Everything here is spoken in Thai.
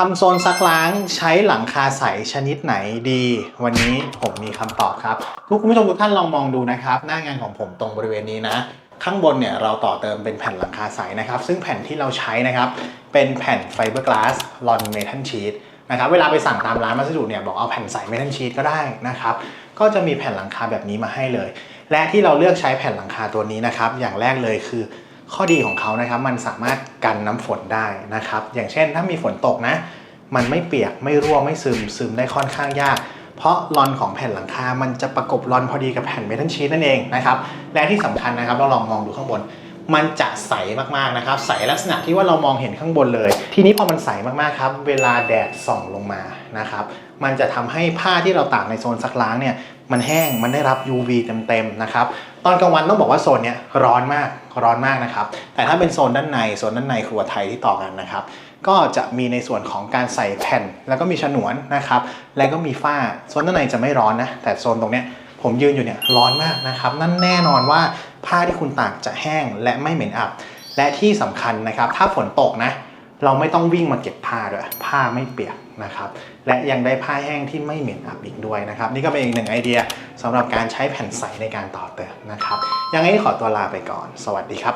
ทำโซนซักล้างใช้หลังคาใสชนิดไหนดี วันนี้ผมมีคำตอบครับ ทุกคุณผู้ชมทุกท่านลองมองดูนะครับ หน้างานของผมตรงบริเวณนี้นะ ข้างบนเนี่ยเราต่อเติมเป็นแผ่นหลังคาใสนะครับ ซึ่งแผ่นที่เราใช้นะครับ เป็นแผ่นไฟเบอร์กลาสลอนเมทัลชีตนะครับเวลาไปสั่งตามร้านวัสดุเนี่ยบอกเอาแผ่นใสเมทัลชีตก็ได้นะครับก็จะมีแผ่นหลังคาแบบนี้มาให้เลย และที่เราเลือกใช้แผ่นหลังคาตัวนี้นะครับอย่างแรกเลยคือ ข้อดีของเขานะครับมันสามารถกันน้ำฝนได้นะครับ อย่างเช่นถ้ามีฝนตกนะ มันไม่เปียกไม่รั่วไม่ซึมซึมได้ค่อนข้างยาก เพราะลอนของแผ่นหลังคา มันจะประกบลอนพอดีกับแผ่นเมทัลชีตนั่นเองนะครับ และที่สำคัญนะครับเราลองมองดูข้างบน มันจะใสมากๆนะครับ ใสลักษณะที่ว่าเรามองเห็นข้างบนเลย ทีนี้พอมันใสมากๆครับ เวลาแดดส่องลงมานะครับ มันจะทำให้ผ้าที่เราตากในโซนซักล้างเนี่ย มันแห้ง มันได้รับ UV เต็มๆนะครับ ตอนกลางวันต้องบอกว่าโซนเนี้ยร้อนมาก ร้อนมากนะครับ แต่ถ้าเป็นโซนด้านใน โซนด้านในครัวไทยที่ต่อกันนะครับ ก็จะมีในส่วนของการใส่แผ่น แล้วก็มีฉนวนนะครับ แล้วก็มีฝ้า โซนด้านในจะไม่ร้อนนะ แต่โซนตรงเนี้ย ผมยืนอยู่เนี่ยร้อนมากนะครับ นั่นแน่นอนว่าผ้าที่คุณตากจะแห้งและไม่เหม็นอับ และที่สำคัญนะครับ ถ้าฝนตกนะ เราไม่ต้องวิ่งมาเก็บผ้าด้วย ผ้าไม่เปียกนะครับ และยังได้ผ้าแห้งที่ไม่เหม็นอับอีกด้วยนะครับ นี่ก็เป็นอีกหนึ่งไอเดียสำหรับการใช้แผ่นใสในการต่อเติมนะครับ ยังไงขอตัวลาไปก่อน สวัสดีครับ